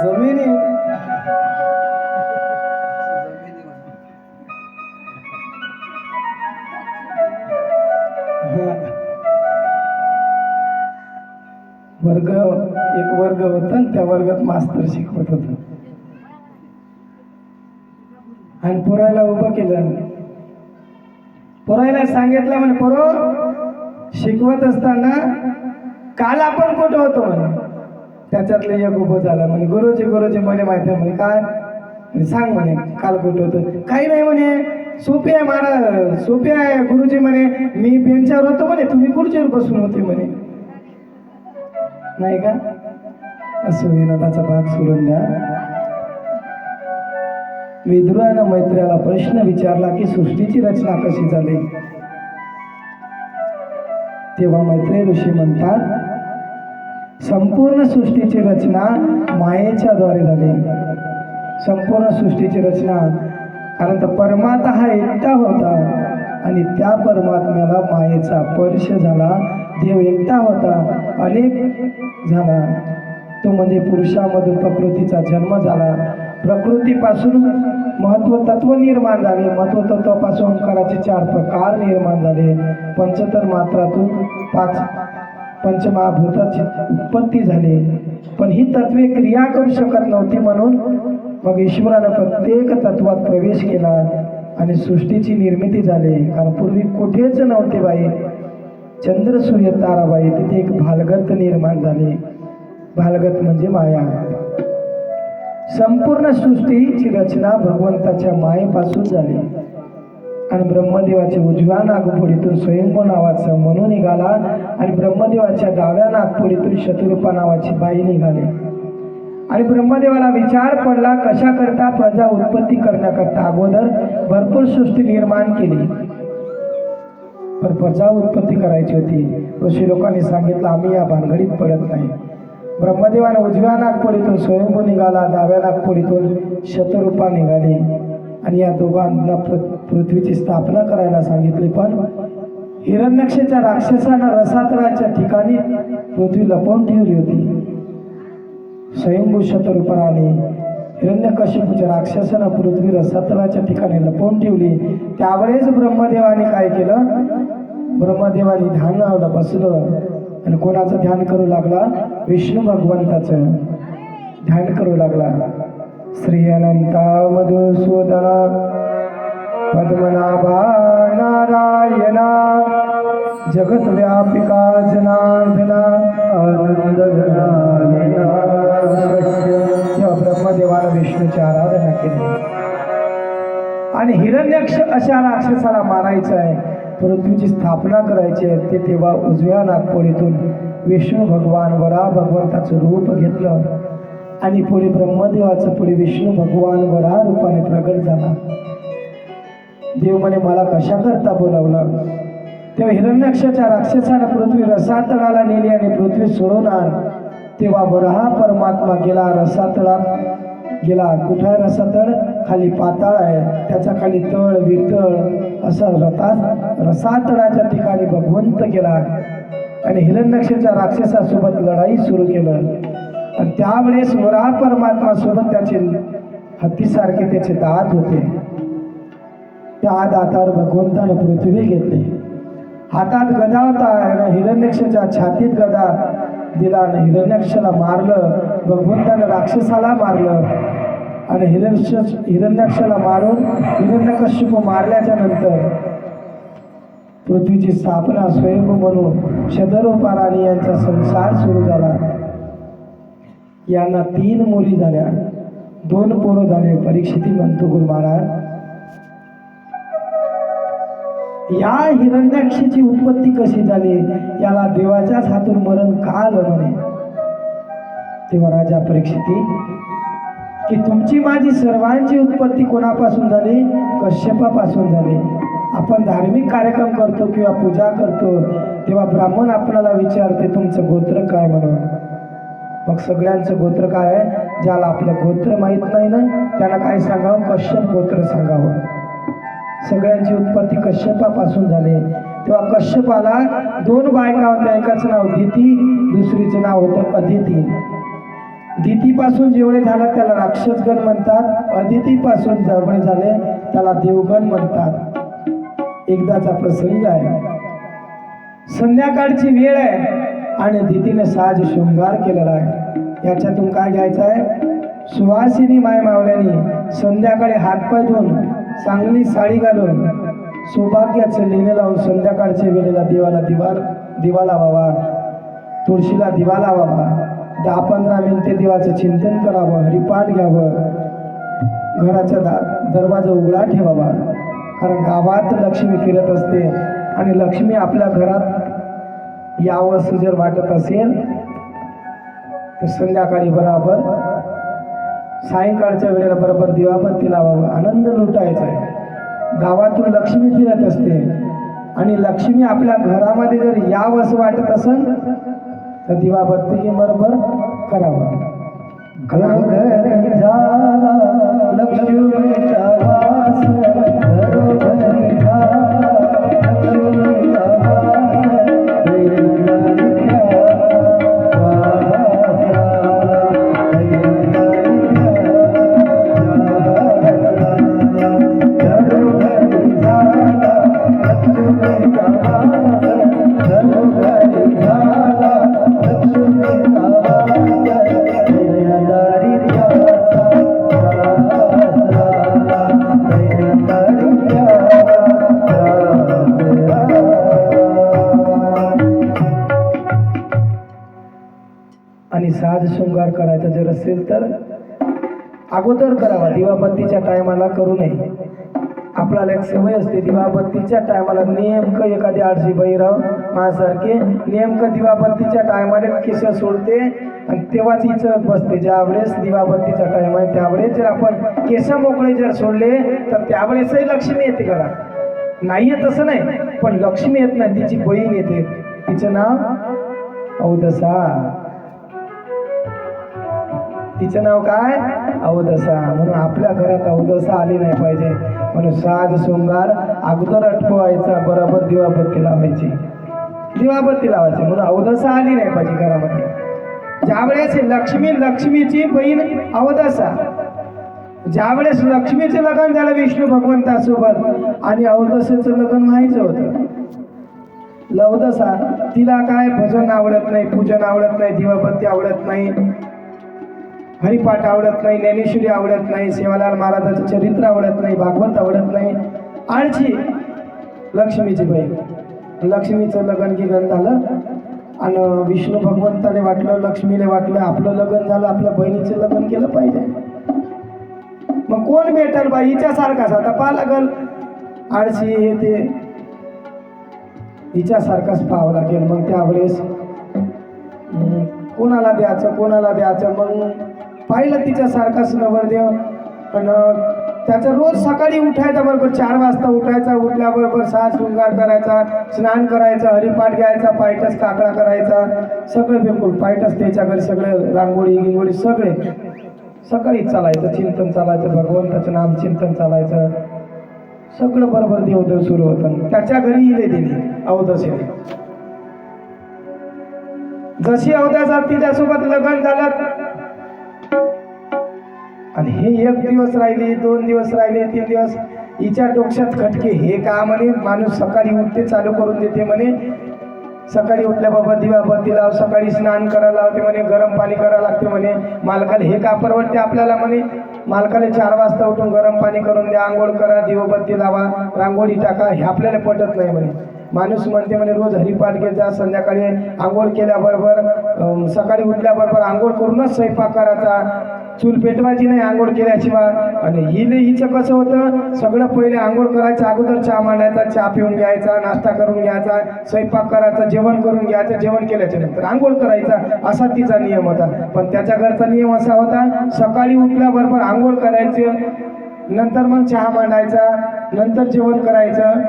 जमिनी. वर्ग एक वर्ग होता आणि त्या वर्गात मास्तर शिकवत होता. आणि पोरायला उभं केलं. पोरायला सांगितलं म्हणे पोरो शिकवत असताना काल आपण कुठं होतो म्हणे? त्याच्यातलं एक उभं झालं म्हणे गुरुजी गुरुजी म्हणे माहिती आहे म्हणे काय? सांग म्हणे काल कुठं होतं? काही नाही म्हणे सोपी आहे महाराज सोपी आहे गुरुजी म्हणे मी बेंचावर होतो म्हणे तुम्ही खुर्चीवर बसून होते म्हणे. नाही का? असं विनोदाचा भाग सोडून द्या. विदुरानं मैत्र्याला प्रश्न विचारला की सृष्टीची रचना कशी झाली? तेव्हा मैत्रेय ऋषी म्हणतात संपूर्ण सृष्टीची रचना मायेच्या द्वारे झाली. संपूर्ण सृष्टीची रचना कारण तर परमात्मा हा एकटा होता आणि त्या परमात्म्याला मायेचा स्पर्श झाला. देव एकटा होता अनेक झाला. तो म्हणजे पुरुषामधून प्रकृतीचा जन्म झाला. प्रकृतीपासून महत्त्व तत्व निर्माण झाले. महत्त्व तत्वापासून ओंकाराचे चार प्रकार निर्माण झाले. पंचतर मात्रातून पाच पंचमहाभूताची उत्पत्ती झाली. पण ही तत्वे क्रिया करू शकत नव्हती म्हणून मग ईश्वरानं प्रत्येक तत्वात प्रवेश केला आणि सृष्टीची निर्मिती झाली. कारण पूर्वी कुठेच नव्हते बाई. चंद्र सूर्य ताराबाई तिथे एक भालगत निर्माण झाली. भालगत म्हणजे माया. संपूर्ण सृष्टीची रचना भगवंताच्या मायेपासून झाली. आणि ब्रह्मदेवाच्या उजव्या नागपुडीतून स्वयंभू नावाचा मनू निघाला आणि ब्रह्मदेवाच्या डाव्या नागपुडीतून शत्रुपा नावाची बाई निघाली. आणि ब्रह्मदेवाला विचार पडला कशा करता प्रजा उत्पत्ती करण्याकरता अगोदर भरपूर सृष्टी निर्माण केली. पण प्रजा उत्पत्ती करायची होती. ऋषी लोकांनी सांगितलं आम्ही या भानगडीत पडत नाही. ब्रह्मदेवाने उजव्या नागपुडीतून स्वयंभू निघाला डाव्या नागपुडीतून शतरूपा निघाली. आणि या दोघांना पृथ्वीची स्थापना करायला सांगितली. पण हिरण्यक्षेच्या राक्षसानं रसातळाच्या ठिकाणी पृथ्वी लपवून ठेवली होती. स्वयंभू शतरूपाने हिरण्यकश्यपूच्या राक्षसानं पृथ्वी रसातळाच्या ठिकाणी लपवून ठेवली. त्यावेळेस ब्रह्मदेवाने काय केलं? ब्रह्मदेवाने ध्यान लावलं बसलं. आणि कोणाचं ध्यान करू लागला? विष्णू भगवंताचं. ध्यान करू लागला. श्री अनंता मधुसूदना पद्मनाभा नारायणा. जगत व्यापिका जनार्दना. आनंद तेव्हा ब्रह्मदेवानं विष्णूची आराधना केली. आणि हिरण्यक्ष अशा राक्षसाला मारायचं आहे. पृथ्वीची स्थापना करायची आहे ते तेव्हा उजव्या नागपुडीतून विष्णू भगवान वरा भगवंताचं रूप घेतलं. आणि पुढे ब्रह्मदेवाचं पुढे विष्णू भगवान वरा रूपाने प्रगट झाला. देव म्हणे मला कशाकरता बोलावलं? तेव्हा हिरण्यक्षच्या राक्षसानं पृथ्वी रसातळाला नेली आणि पृथ्वी सोडवणार तेव्हा वरहा परमात्मा गेला रसातळात गेला. कुठं आहे रसातळ खाली पाताळ आहे. त्याच्याखाली तळ वितळ असा रथा रसातळाच्या ठिकाणी भगवंत गेला. आणि हिरण्यक्षच्या राक्षसासोबत लढाई सुरू केलं. आणि त्यावेळेस वरा परमात्मासोबत त्याचे हत्तीसारखे त्याचे दात होते. त्या दातावर भगवंतानं पृथ्वी घेतली. हातात गदा होता आणि हिरण्यक्षच्या छातीत गदा दिला आणि हिरण्यक्षला मारलं. भगवंतानं राक्षसाला मारलं. आणि हिरण्य हिरण्यक्षला मारून हिरण्यकश्यप मारल्याच्या नंतर पृथ्वीची स्थापना स्वयंभू म्हणून शदरोपाराणी यांचा संसार सुरू झाला. यांना तीन मुली झाल्या. दोन पोरं झाले. परीक्षिती म्हणतो गुरु महाराज या हिरण्याक्षीची उत्पत्ती कशी झाली? याला देवाच्याच हातून मरण का आलं म्हणे? तेव्हा राजा परीक्षिती की तुमची माझी सर्वांची उत्पत्ती कोणापासून झाली? कश्यपापासून झाली. आपण धार्मिक कार्यक्रम करतो किंवा पूजा करतो तेव्हा ब्राह्मण आपल्याला विचारते तुमचं गोत्र काय म्हणून? मग सगळ्यांचं गोत्र काय आहे? ज्याला आपलं गोत्र माहीत नाही ना त्यांना काय सांगावं? कश्यप गोत्र सांगावं. सगळ्यांची उत्पत्ती कश्यपापासून झाली. तेव्हा कश्यपाला दोन बायका होत्या. एकाचं नाव दिती दुसरीचं नाव होतं अदिती. दितीपासून जेवढे झालं त्याला राक्षसगण म्हणतात. अदितीपासून जेवढे झाले त्याला देवगण म्हणतात. एकदाचा प्रसंग आहे. संध्याकाळची वेळ आहे आणि दितीने साज शृंगार केलेला आहे. याच्यातून काय घ्यायचं आहे? सुवासिनी माय मावल्याने संध्याकाळी हातपाय धुवून चांगली साडी घालून सौभाग्याचं लिहिणे लावून संध्याकाळच्या वेळेला देवाला दिवा दिवा लावावा तुळशीला दिवा लावावा दहा पंधरा मिनिटे देवाचं चिंतन करावं हरिपाठ घ्यावं. घराचा दा दरवाजा उघडा ठेवावा. कारण गावात लक्ष्मी फिरत असते आणि लक्ष्मी आपल्या घरात यावं असं जर वाटत असेल तर संध्याकाळी बराबर सायंकाळच्या वेळेला बरोबर दिवाबत्ती लावावं. आनंद लुटायचा आहे. गावातून लक्ष्मी फिरत असते. आणि लक्ष्मी आपल्या घरामध्ये जर यावं असं वाटत असेल तर दिवाबत्ती बरोबर करावं. घरोघरी झाला आणि साज शृंगार करायचा जर असेल तर अगोदर करावा. दिवाबत्तीच्या टायमाला करू नये. आपल्याला एक सवय असते दिवाबत्तीच्या टायमाला नेमकं एखादी आळशी बहिराव माझ्यासारखे नेमकं दिवाबत्तीच्या टायमाला केस सोडते आणि तेव्हाच इचत बसते. ज्या वेळेस दिवाबत्तीचा टाइम आहे त्यावेळेस जर आपण केस मोकळे जर सोडले तर त्यावेळेसही लक्ष्मी येते करा नाही येत असं नाही पण लक्ष्मी येत नाही तिची बहीण येते. तिचं नाव औदसा. तिचं नाव काय? अवदसा. म्हणून आपल्या घरात अवदसा आली नाही पाहिजे. म्हणून साज सोंगार अगोदर अटकवायचा बरोबर दिवाबत्ती लावायची. दिवाबत्ती लावायची. म्हणून अवदसा आली नाही पाहिजे घरामध्ये. ज्यावेळेस लक्ष्मी लक्ष्मीची बहीण अवदसा. ज्यावेळेस लक्ष्मीचं लग्न झालं विष्णू भगवंतासोबत आणि अवदसेचं लग्न व्हायचं होतं. लवदसा तिला काय भजन आवडत नाही पूजन आवडत नाही दिवाबत्ती आवडत नाही. हरिपाठ आवडत नाही ज्ञानेश्वरी आवडत नाही सेवालाल महाराजाचं चरित्र आवडत नाही भागवत आवडत नाही. आळशी लक्ष्मीची बहीण. लक्ष्मीचं लग्न गिगन झालं आणि विष्णू भगवंताने वाटलं लक्ष्मीने वाटलं आपलं लग्न झालं आपल्या बहिणीचं लग्न केलं पाहिजे. मग कोण भेटल बा? हिच्यासारखाच. आता पहा लागल आळशी हे ते हिच्यासारखाच पाहावं लागेल. मग त्यावेळेस कोणाला द्यायचं कोणाला द्यायचं? मग पाहिलं तिच्यासारखाच नवरदेव. पण त्याचं रोज सकाळी उठायचा बरोबर चार वाजता उठायचा उठल्याबरोबर सहा शृंगार करायचा स्नान करायचा हरिपाठ घ्यायचा पायटस काकडा करायचा सगळं बिलकुल पायटस त्याच्या घरी सगळं रांगोळी गिंगोळी सगळे. सकाळीच चालायचं चिंतन चालायचं भगवंताचं नाम चिंतन चालायचं. सगळं बरोबर देवदेव सुरू होतं. त्याच्या घरी इले दिली अवदसेने जशी अवदासात तिच्यासोबत लग्न झालं आणि हे एक दिवस राहिले दोन दिवस राहिले तीन दिवस. हिच्या डोक्यात खटके. हे का म्हणे? माणूस सकाळी उठते चालू करून देते म्हणे. सकाळी उठल्याबाबत दिवाबत्ती लाव सकाळी स्नान करायला लावते म्हणे गरम पाणी करावं लागते म्हणे. मालकाला हे का परवडते आपल्याला म्हणे? मालकाला चार वाजता उठून गरम पाणी करून द्या आंघोळ करा दिवबत्ती लावा रांगोळी टाका. हे आपल्याला पटत नाही म्हणे. माणूस म्हणते म्हणे रोज हरिपाठ घेत जा संध्याकाळी आंघोळ केल्याबरोबर सकाळी उठल्याबरोबर आंघोळ करूनच स्वयंपाक करायचा. चूल पेटवायची नाही आंघोळ केल्याशिवाय. आणि हिने हिचं कसं होतं? सगळं पहिले आंघोळ करायचं अगोदर चहा मांडायचा चहा पिऊन घ्यायचा नाश्ता करून घ्यायचा स्वयंपाक करायचा जेवण करून घ्यायचं जेवण केल्याच्यानंतर आंघोळ करायचा असा तिचा नियम होता. पण त्याच्या घरचा नियम असा होता सकाळी उठल्याबरोबर आंघोळ करायचं नंतर मग चहा मांडायचा नंतर जेवण करायचं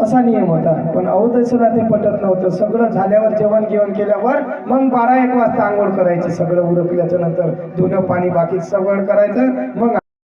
असा नियम होता. पण अवधसला ते पटत नव्हतं. सगळं झाल्यावर जेवण घेऊन केल्यावर मग बारा एक वाजता आंघोळ करायची. सगळं उरकल्याच्या नंतर धुणं पाणी बाकी सगळं करायचं. मग